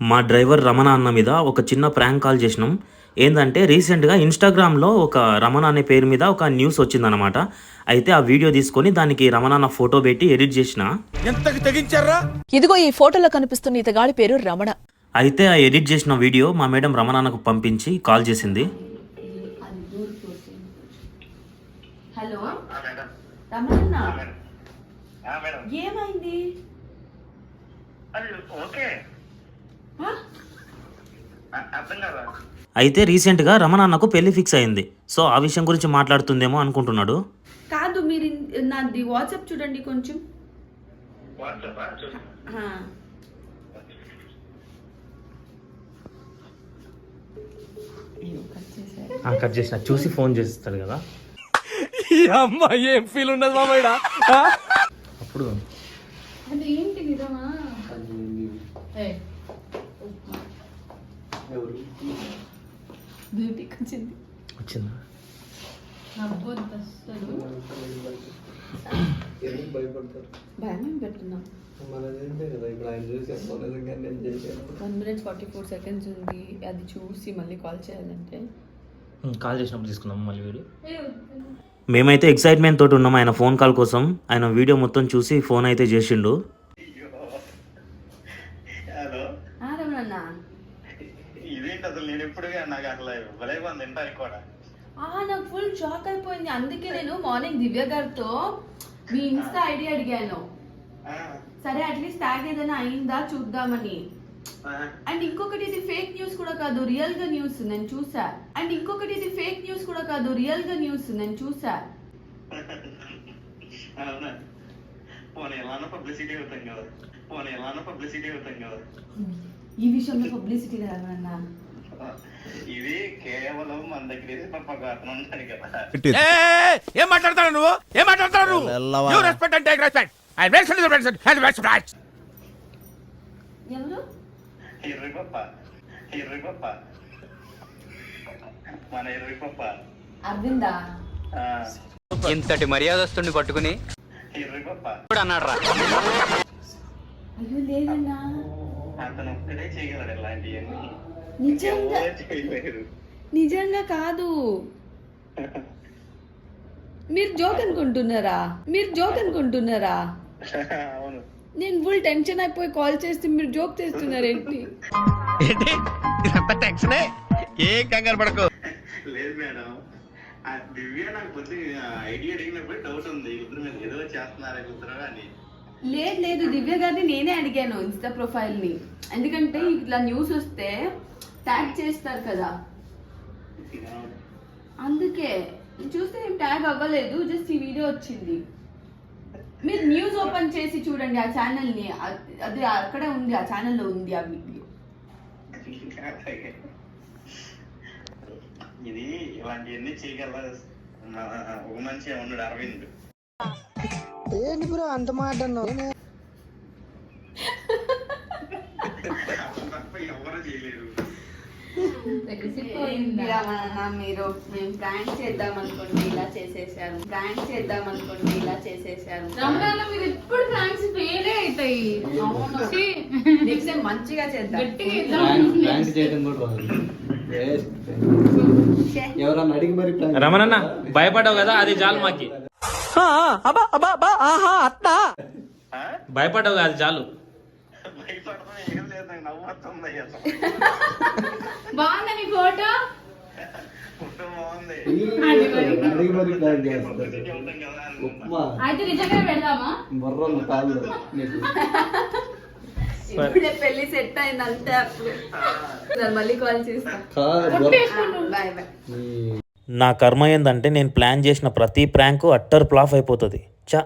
మా డ్రైవర్ రమణ అన్న మీద ఒక చిన్న ప్రాంక్ కాల్ చేసినాం. ఏంటంటే రీసెంట్గా ఇన్స్టాగ్రామ్లో ఒక రమణ అనే పేరు మీద ఒక న్యూస్ వచ్చిందనమాట అయితే ఆ వీడియో తీసుకొని దానికి రమణ అన్న ఫోటో పెట్టి ఎడిట్ చేసిన. ఇదిగో ఈ ఫోటోలో కనిపిస్తున్న ఇతగాడి పేరు రమణ. అయితే ఆ ఎడిట్ చేసిన వీడియో మా మేడం రమణ అన్నకు పంపించి కాల్ చేసింది. హలో. రమణ ఆ, మేడం. ఏమైంది? ఓకే. అయితే రీసెంట్గా రమణ అన్నకు పెళ్ళి ఫిక్స్ అయింది. సో ఆ విషయం గురించి మాట్లాడుతుందేమో అనుకుంటున్నాడు. కాదు మీరు నాది వాట్సాప్ చూడండి కొంచెం. కట్ చేసిన. చూసి ఫోన్ చేస్తాడు కదా. ఈ అమ్మాయి ఏం ఫీల్ ఉన్నది మామయ్య అప్పుడు అది ఏంటి నిజమా. బ్యూటీకి వచ్చింది వచ్చిందా one minute forty four seconds ఉంది. అది చూసి మళ్ళీ కాల్ చేయాలంటే. కాల్ చేసినప్పుడు తీసుకుందాం మళ్ళీ వీడియో. మేమైతే ఎక్సైట్మెంట్ తోటి ఉన్నాం ఆయన ఫోన్ కాల్ కోసం. ఆయన వీడియో మొత్తం చూసి ఫోన్ అయితే చేసిండు. హలో ఇదేంటి అసలు? నేను ఎప్పుడుగా నాకు అసలు భలే మంది తింటాను కూడా. ఆ, నాకు ఫుల్ షాక్ అయిపోయింది. అందుకే నేను మార్నింగ్ దివ్య గారితో మీ ఇన్స్టా ఐడి అడిగాను. సరే అట్లీస్ట్ ట్యాగ్ ఏదైనా అయిందా చూద్దామని. అండ్ ఇంకొకటి ఇది ఫేక్ న్యూస్ కూడా కాదు రియల్గా న్యూస్ నేను చూసా. అండ్ ఇంకొకటి ఇది ఫేక్ న్యూస్ కూడా కాదు రియల్గా న్యూస్ నేను చూసా. పోనీ ఎలానో పబ్లిసిటీ అవుతాం కదా. పోనీ ఎలానో పబ్లిసిటీ అవుతాం కదా. ఈ విషయంలో పబ్లిసిటీ ఇది కేవలం మన దగ్గర పక్క అతను ఉంటాడు కదా. ఏం మాట్లాడతాడు నువ్వు? ఏం మాట్లాడతాడు నువ్వు? You respect and take respect I respect and respect ఎవరు? ఎర్రి పప్ప ఎర్రి పప్ప మన ఎర్రి పప్ప అరవిందా? ఆ, ఇంతటి మర్యాదస్తుని పట్టుకుని పప్ప అన్నాడు అయ్యో లేదన్నా. అతను ఒక్కడే చేయగలడు ఇలాంటివన్నీ. నిజంగా. చేయలేరు. నిజంగా కాదు. మీరు జోక్ అనుకుంటున్నారా? మీరు జోక్ అనుకుంటున్నారా? అవును. నేను ఫుల్ టెన్షన్ అయిపోయి కాల్ చేస్తే మీరు జోక్ చేస్తున్నారేంటి? టెన్షనే? ఏం కంగారు పడకు. లేదు మేడం. ఆ దివ్య నాకు కొద్దిగా ఐడియా అడిగినప్పుడు డౌట్ ఉంది. ఇద్దరు మీద ఏదో చేస్తున్నారా అని. లేదు లేదు దివ్య గారిని నేనే అడిగాను ఇన్స్టా ప్రొఫైల్ని. ఎందుకంటే ఇట్లా న్యూస్ వస్తే ట్యాగ్ చేస్తారు కదా. అందుకే చూస్తే ఏం ట్యాగ్ అవ్వలేదు జస్ట్ ఈ వీడియో వచ్చింది. మీరు న్యూస్ ఓపెన్ చేసి చూడండి ఆ ఛానల్ని. అది- అక్కడే ఉంది ఆ ఛానల్లో ఉంది ఆ వీడియో ఇది ఇలాంటివన్నీ చేయగల ఒక మంచి ఉన్నాడు అరవింద్. అతను తప్ప ఎవరు చేయలేరు మీరు మేము ప్రాంక్ చేద్దాం అనుకోండి ఇలా చేసేసారు. ప్రాంక్ చేద్దాం అనుకోండి ఇలా చేసేసారు. రమణాన్న మీరు ఎప్పుడు ఫ్రాంక్స్ ఫెయిలే అవుతాయి. నెక్స్ట్ టైం మంచిగా చేద్దాం. ఎవరన్నా అడిగి మరి రమణన్న భయపడ్డావు కదా అది చాలు మాకి. ఆ? భయపడ్డావు కదా చాలు. బాగుందా ఫోటో? అయితే నిజంగా పెడదామా ఇప్పుడే పెళ్ళి సెట్ అయింది అంతే అప్పుడు మళ్ళీ కాల్ చేస్తా. కాదు బుర్ర బాయ్ బాయ్. నీ నా కర్మ ఏందంటే నేను ప్లాన్ చేసిన ప్రతి ప్రాంకు అట్టర్ ప్లాఫ్ అయిపోతుంది. చా.